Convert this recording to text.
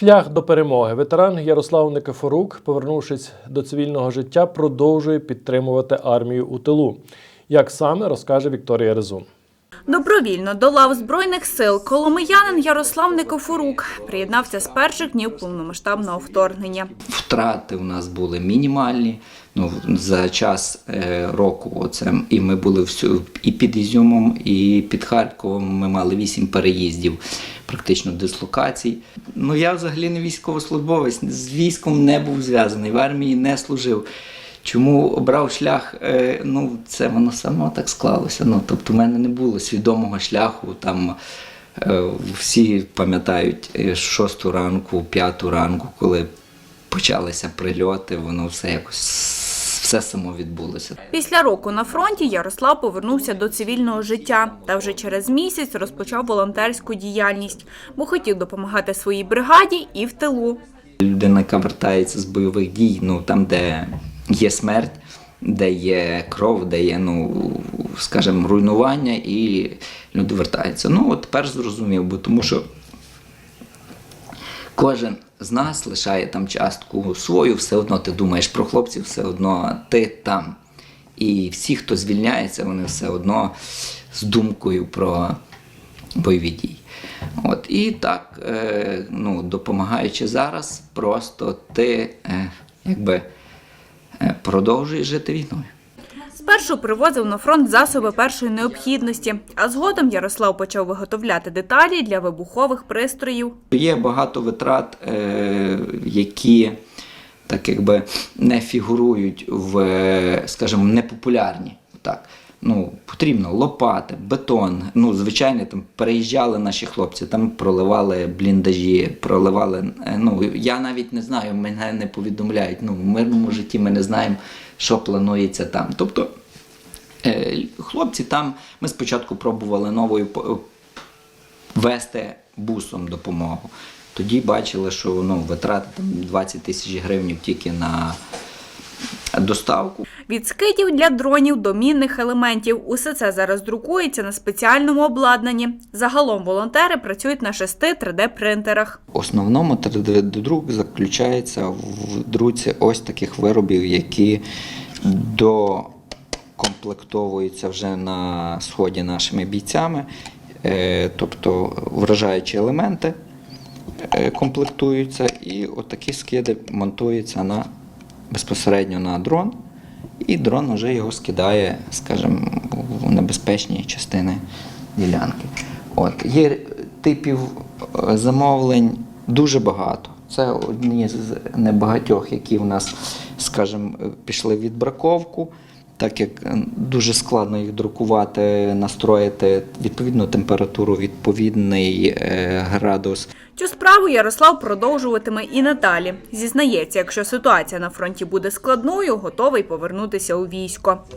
Шлях до перемоги. Ветеран Ярослав Никифорук, повернувшись до цивільного життя, продовжує підтримувати армію у тилу. Як саме розкаже Вікторія Резун. Добровільно до лав Збройних сил коломиянин Ярослав Никофорук приєднався з перших днів повномасштабного вторгнення. Втрати у нас були мінімальні. Ну, за час е, року оце, і ми були всю, і під Ізюмом, і під Харковом. Ми мали вісім переїздів, практично дислокацій. Ну я взагалі не військовослужбовець, з військом не був зв'язаний, в армії не служив. Чому обрав шлях? Е, ну, це воно само так склалося. Ну, тобто, в мене не було свідомого шляху. Там е, всі пам'ятають е, шосту ранку, п'яту ранку, коли почалися прильоти, воно все якось все само відбулося. Після року на фронті Ярослав повернувся до цивільного життя та вже через місяць розпочав волонтерську діяльність, бо хотів допомагати своїй бригаді і в тилу. Людина, яка вертається з бойових дій, ну там, де є смерть, де є кров, де є, ну, скажімо, руйнування, і люди вертаються. Ну, от тепер зрозумів, бо тому що кожен з нас лишає там частку свою, все одно ти думаєш про хлопців, все одно ти там. І всі, хто звільняється, вони все одно з думкою про бойові дії. От, і так, е, ну, допомагаючи зараз, просто ти е, якби е, продовжуєш жити війною. Спершу привозив на фронт засоби першої необхідності, а згодом Ярослав почав виготовляти деталі для вибухових пристроїв. Є багато витрат, е, які так якби не фігурують в, е, скажімо, непопулярні. Так. Ну, потрібно лопати, бетон. Ну, звичайно, там переїжджали наші хлопці, там проливали бліндажі, проливали. е, Ну, я навіть не знаю, мене не повідомляють. Ну, в мирному житті ми не знаємо, що планується там. Тобто, хлопці там, ми спочатку пробували новою вести бусом допомогу. Тоді бачили, що ну, витрати там 20 тисяч гривень тільки на доставку. Від скидів для дронів до мінних елементів. Усе це зараз друкується на спеціальному обладнанні. Загалом волонтери працюють на шести 3D-принтерах. В основному 3D-друк заключається в друці ось таких виробів, які докомплектовуються вже на сході нашими бійцями, Е, тобто вражаючі елементи е, комплектуються, і отакі скиди монтуються на, безпосередньо на дрон, і дрон вже його скидає, скажімо, в небезпечні частини ділянки. От. Є типів е, замовлень дуже багато. Це одні з небагатьох, які в нас, скажімо, пішли в відбраковку, так як е, дуже складно їх друкувати, настроїти відповідну температуру, відповідний е, градус. Цю справу Ярослав продовжуватиме і надалі. Зізнається, якщо ситуація на фронті буде складною, готовий повернутися у військо.